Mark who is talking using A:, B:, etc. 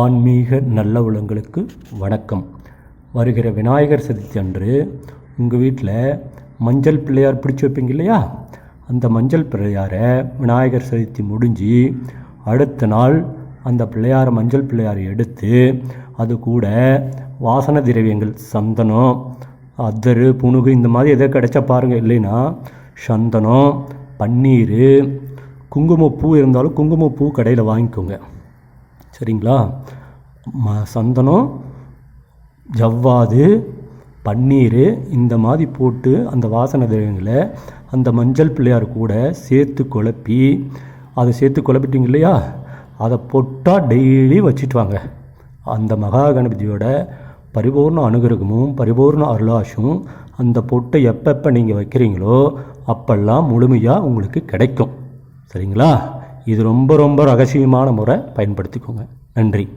A: ஆன்மீக நல்ல உலங்களுக்கு வணக்கம். வருகிற விநாயகர் சதுர்த்தி அன்று உங்கள் வீட்டில் மஞ்சள் பிள்ளையார் பிடிச்சி வைப்பீங்க இல்லையா? அந்த மஞ்சள் பிள்ளையாரை விநாயகர் சதுர்த்தி முடிஞ்சு அடுத்த நாள் அந்த பிள்ளையாரை மஞ்சள் பிள்ளையாரை எடுத்து அது கூட வாசன திரவியங்கள் சந்தனம் அதரு புணுகு இந்த மாதிரி எதோ கிடைச்சா பாருங்கள் இல்லைன்னா சந்தனம் பன்னீர் குங்குமப்பூ இருந்தாலும் குங்குமப்பூ கடையில் வாங்கிக்கோங்க. சரிங்களா? ம சந்தனம் ஜவ்வாது பன்னீர் இந்த மாதிரி போட்டு அந்த வாசனை திரவியங்களை அந்த மஞ்சள் பிள்ளையார் கூட சேர்த்து குழப்பி அதை சேர்த்து குழப்பிட்டீங்க இல்லையா? அதை பொட்டாக டெய்லி வச்சுட்டு வாங்க அந்த மகா கணபதியோட பரிபூர்ண அனுகிரகமும் பரிபூர்ண அருளாஷும் அந்த பொட்டை எப்பப்போ நீங்கள் வைக்கிறீங்களோ அப்பெல்லாம் முழுமையாக உங்களுக்கு கிடைக்கும். சரிங்களா? இது ரொம்ப ரொம்ப ரகசியமான முறை பயன்படுத்திக்கோங்க. நன்றி.